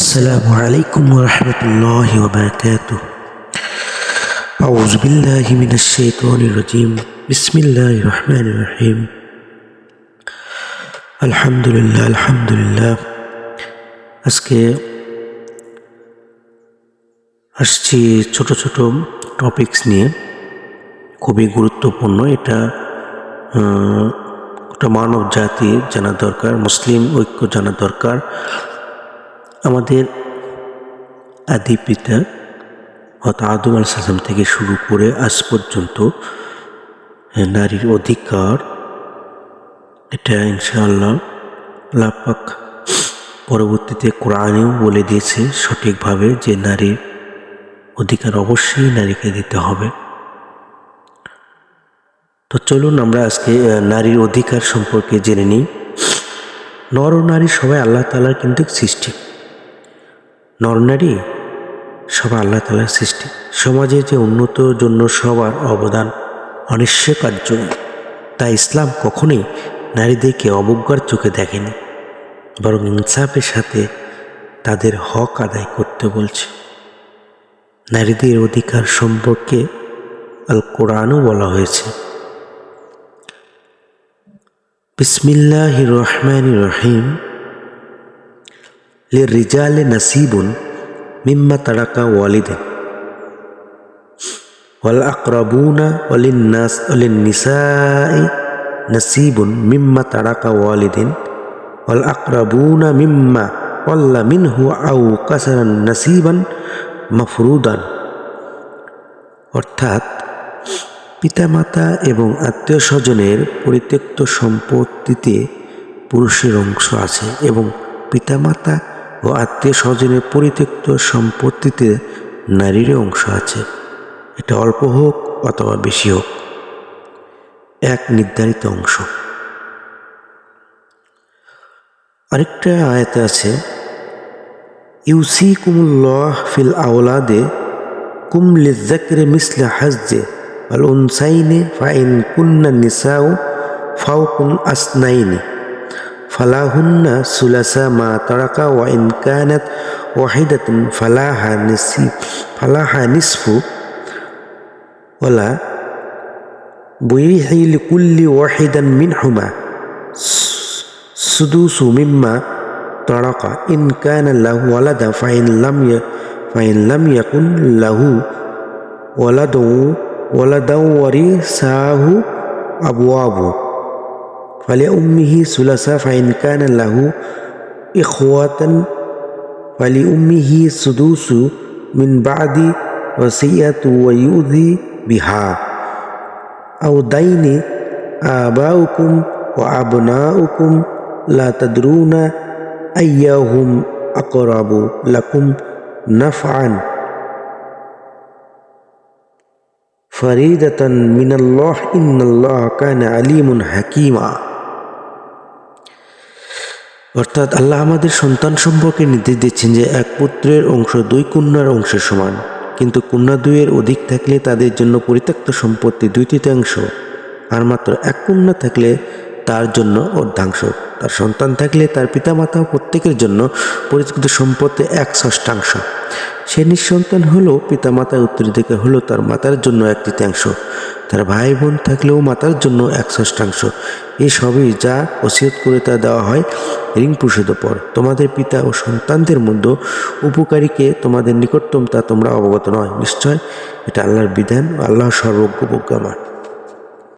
السلام عليكم ورحمة الله وبركاته أعوذ بالله من الشيطان الرجيم بسم الله الرحمن الرحيم الحمد لله الحمد لله আজকে আসছি ছোট ছোট টপিকস নিয়ে খুবই গুরুত্বপূর্ণ এটা আহ, গোটা মানব জাতি জানা দরকার মুসলিম ঐক্য জানা দরকার আমাদের আদি পিতা অর্থাৎ আদম আল সালাম থেকে শুরু করে আজ পর্যন্ত নারীর অধিকার, এটা ইনশাআল্লাহ লাপাক পরবর্তীতে কোরআনেও বলে দিয়েছে সঠিকভাবে যে নারীর অধিকার অবশ্যই নারীকে দিতে হবে। তো চলুন আমরা আজকে নারীর অধিকার সম্পর্কে জেনে নিই। নর ও নারী সবাই আল্লাহ তালার কিন্তু সৃষ্টি। নর নারী? সবাই আল্লাহ তালার সৃষ্টি। সমাজে যে উন্নত জন্য সবার অবদান অনিশ্চয়কার্য তাই ইসলাম কখনোই নারীদেরকে অবজ্ঞার চোখে দেখেনি। বরং ইনসাফের সাথে তাদের হক আদায় করতে বলছে। নারীদের অধিকার সম্পর্কে আল কোরআনও বলা হয়েছে। বিসমিল্লাহ রহমান রহিম। লে রিজালে নাসিবুন মিম্মা তাড়াকা ওয়ালিদে ওয়াল আকরাবুনা অলিন নাস অলিন নিসাই নাসিবুন মিম্মা তাড়াকা ওয়ালিদিন ওয়াল আকরাবুনা মিম্মা অল্লা মিনহু আউ কাসারান নাসিবান মাফরুদান অর্থাৎ পিতামাতা এবং আত্মীয় স্বজনের পরিত্যক্ত সম্পত্তিতে পুরুষের অংশ আছে এবং পিতামাতা ও আত্মীয় স্বজনের পরিত্যক্ত সম্পত্তিতে নারীর অংশ আছে। এটা অল্প হোক অথবা বেশি হোক। এক নির্ধারিত অংশ। আরেকটা আয়াতে আছে ইউসি কুমুল্লাহ ফিল আওলাদে কুম লিজাকরে মিসলা হাজ্জে আল উনসাইনে ফাইন কুন্না নিসাউ ফাউকুন আসনাইনি। فلاهن سلسا ما ترك وإن كانت واحدة فلاها نصف فلاها نصف ولا بريح لكل واحد منهما. سدوس مما ترك. إن كان له ولد فإن لم فإن لم يكن له ولد ولد ورثاه أبوابه فلأمه ثلثا فإن كان له إخوة فلأمه السدوس من بعد وصية ويؤذي بها. أو دين آباؤكم وأبناؤكم لا تدرون أيهم أقرب لكم نفعا. فريدة من الله إن الله كان عليم حكيما. অর্থাৎ আল্লাহ আমাদের সন্তান সম্পর্কে নির্দেশ দিচ্ছেন যে এক পুত্রের অংশ দুই কন্যার অংশের সমান। কিন্তু কন্যা দুইয়ের অধিক থাকলে তাদের জন্য পরিত্যক্ত সম্পত্তি দুই তৃতীয়াংশ। আর মাত্র এক কন্যা থাকলে তার জন্য অর্ধাংশ। তার সন্তান থাকলে তার পিতামাতা প্রত্যেকের জন্য পরিত্যক্ত সম্পত্তি এক ষষ্ঠাংশ। সে নিঃসন্তান হলেও পিতামাতার উত্তরাধিকার হলো তার মাতার জন্য এক তৃতীয়াংশ। তার ভাই বোন থাকলেও মাতার জন্য এক ষষ্ঠাংশ এসবই সবই যা ওসিয়ত করে তা দেওয়া হয় ঋণ পুষিত পর। তোমাদের পিতা ও সন্তানদের মধ্যে উপকারীকে তোমাদের নিকটতম তা তোমরা অবগত নয়। নিশ্চয়? এটা আল্লাহর বিধান আল্লাহ সর্বজ্ঞ প্রজ্ঞামান